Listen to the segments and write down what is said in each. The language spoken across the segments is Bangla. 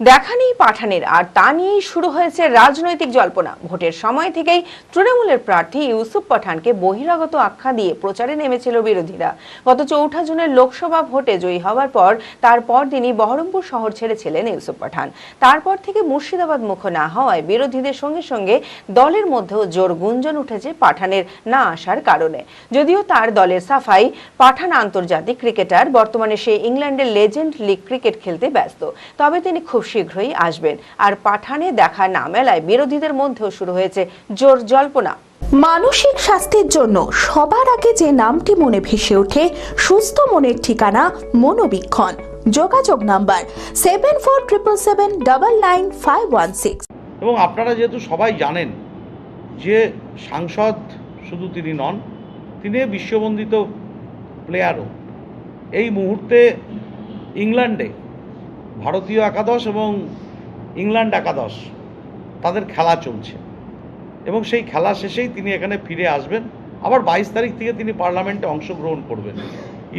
দেখা নেই পাঠানের, আর তা নিয়েই শুরু হয়েছে রাজনৈতিক জল্পনা। ভোটের সময় থেকেই তৃণমূলের প্রার্থী ইউসুফ পাঠানকে বহিরাগত আখ্যা দিয়ে প্রচারে নেমেছিল বিরোধীরা। গত চৌঠা জুনের লোকসভা ভোটে জয়ী হওয়ার পর, তারপর তিনি বহরমপুর শহর ছেড়েছিলেন ইউসুফ পাঠান। তারপর থেকে মুর্শিদাবাদ মুখ না হওয়ায় বিরোধীদের সঙ্গে সঙ্গে দলের মধ্যেও জোর গুঞ্জন উঠেছে পাঠানের না আসার কারণে। যদিও তার দলের সাফাই, পাঠান আন্তর্জাতিক ক্রিকেটার, বর্তমানে সে ইংল্যান্ডের লেজেন্ড লিগ ক্রিকেট খেলতে ব্যস্ত। তবে তিনি খুব শীঘ্রই আসবেন। আর পাঠানে দেখা না মেলায় বিরোধীদের মধ্যেও শুরু হয়েছে জোর জল্পনা। মানসিক স্বাস্থ্যের জন্য সবার আগে যে নামটি মনে ভেসে ওঠে সুস্থ মনের ঠিকানা মনোবীক্ষণ। যোগাযোগ number seven four triple seven double nine five one six. এবং আপনারা যেহেতু সবাই জানেন যে সাংসদ শুধু তিনি নন তিনি বিশ্ববন্দিত প্লেয়ারও এই মুহূর্তে ইংল্যান্ডে ভারতীয় একাদশ এবং ইংল্যান্ড একাদশ, তাদের খেলা চলছে। এবং সেই খেলা শেষেই তিনি এখানে ফিরে আসবেন। আবার বাইশ তারিখ থেকে তিনি পার্লামেন্টে অংশগ্রহণ করবেন।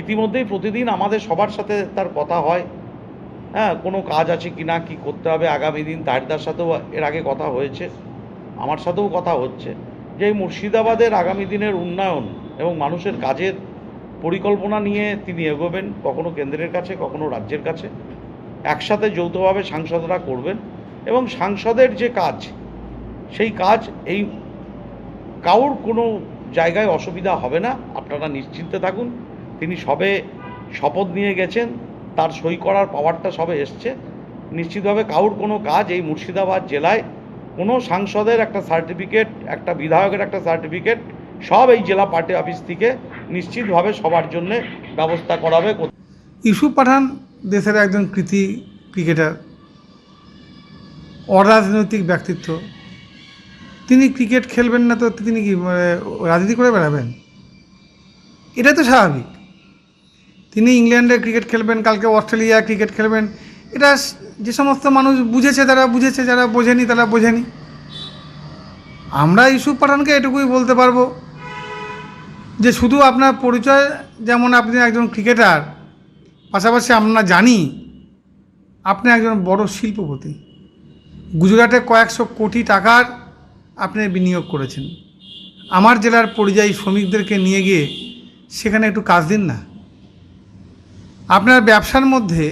ইতিমধ্যেই প্রতিদিন আমাদের সবার সাথে তার কথা হয় হ্যাঁ কোনো কাজ আছে কি না কী করতে হবে, আগামী দিন তাহিরদার সাথেও এর আগে কথা হয়েছে, আমার সাথেও কথা হচ্ছে যে এই মুর্শিদাবাদের আগামী দিনের উন্নয়ন এবং মানুষের কাজের পরিকল্পনা নিয়ে তিনি এগোবেন, কখনো কেন্দ্রের কাছে, কখনো রাজ্যের কাছে। একসাথে যৌথভাবে সাংসদরা করবেন এবং সাংসদের যে কাজ, সেই কাজ এই কাউর কোনো জায়গায় অসুবিধা হবে না। আপনারা নিশ্চিন্তে থাকুন। তিনি সবে শপথ নিয়ে গেছেন, তার সই করার পাওয়ারটা সবে এসছে। নিশ্চিতভাবে কাউর কোনো কাজ এই মুর্শিদাবাদ জেলায় কোনো সাংসদের একটা সার্টিফিকেট, একটা বিধায়কের একটা সার্টিফিকেট সব এই জেলা পার্টি অফিস থেকে নিশ্চিতভাবে সবার জন্য ব্যবস্থা করা হবে। ইউসুফ পাঠান দেশের একজন কৃতি ক্রিকেটার অরাজনৈতিক ব্যক্তিত্ব। তিনি ক্রিকেট খেলবেন না তো তিনি কি মানে, রাজনীতি করে বেড়াবেন? এটা তো স্বাভাবিক। তিনি ইংল্যান্ডে ক্রিকেট খেলবেন কালকে অস্ট্রেলিয়া ক্রিকেট খেলবেন। এটা যে সমস্ত মানুষ বুঝেছে তারা বুঝেছে যারা বোঝেনি তারা বোঝেনি। আমরা ইউসুফ পাঠানকে এটুকুই বলতে পারব যে শুধু আপনার পরিচয় যেমন আপনি একজন ক্রিকেটার পাশাপাশি আমরা জানি আপনি একজন বড় শিল্পপতি। গুজরাটে কয়েকশো কোটি টাকার আপনি বিনিয়োগ করেছেন। আমার জেলার পরিযায়ী শ্রমিকদেরকে নিয়ে গিয়ে সেখানে একটু কাজ দিন না। আপনার ব্যবসার মধ্যে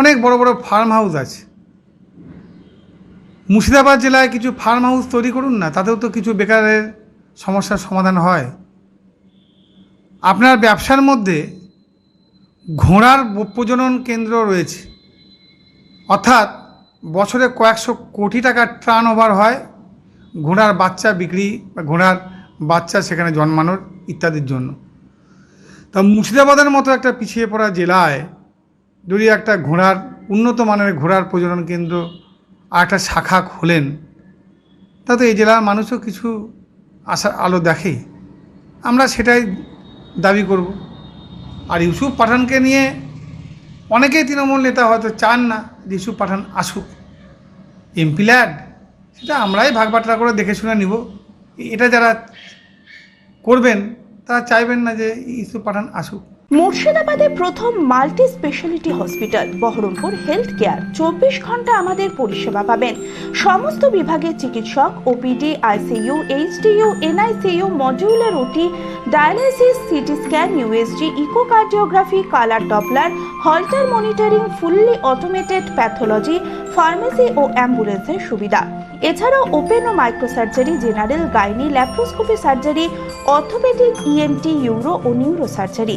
অনেক বড় বড় ফার্ম হাউস আছে। মুর্শিদাবাদ জেলায় কিছু ফার্ম হাউস তৈরি করুন না, তাতেও তো কিছু বেকারের সমস্যার সমাধান হয়। আপনার ব্যবসার মধ্যে ঘোড়ার প্রজনন কেন্দ্র রয়েছে। অর্থাৎ বছরে কয়েকশো কোটি টাকার টার্ন ওভার হয়। ঘোড়ার বাচ্চা বিক্রি বা ঘোড়ার বাচ্চা সেখানে জন্মানোর ইত্যাদির জন্য। তা মুর্শিদাবাদের মতো একটা পিছিয়ে পড়া জেলায় যদি একটা ঘোড়ার উন্নত মানের ঘোড়ার প্রজনন কেন্দ্র আর একটা শাখা খোলেন, তাতে এই জেলার মানুষও কিছু আশা আলো দেখে। আমরা সেটাই দাবি করব। আর ইউসুফ পাঠানকে নিয়ে অনেকেই তৃণমূল নেতা হয়তো চান না যে ইউসুফ পাঠান আসুক। এমপিল্যাড সেটা আমরাই ভাগ বাটরা করে দেখে শুনে নিব। এটা যারা করবেন, তারা চাইবেন না যে ইউসুফ পাঠান আসুক। মুর্শিদাবাদে প্রথম multi speciality hospital, Baharampur health care চব্বিশ ঘণ্টা আমাদের পরিষেবা পাবেন। সমস্ত বিভাগের চিকিৎসক OPD ICU HDU NICU modular OT dialysis CT scan USG echocardiography, colour doppler, holter monitoring, fully automated pathology, pharmacy ও অ্যাম্বুলেন্সের সুবিধা। এছাড়াও ওপেন ও microsurgery, general gynae, laparoscopy surgery, orthopaedic ENT uro ও নিউরো সার্জারি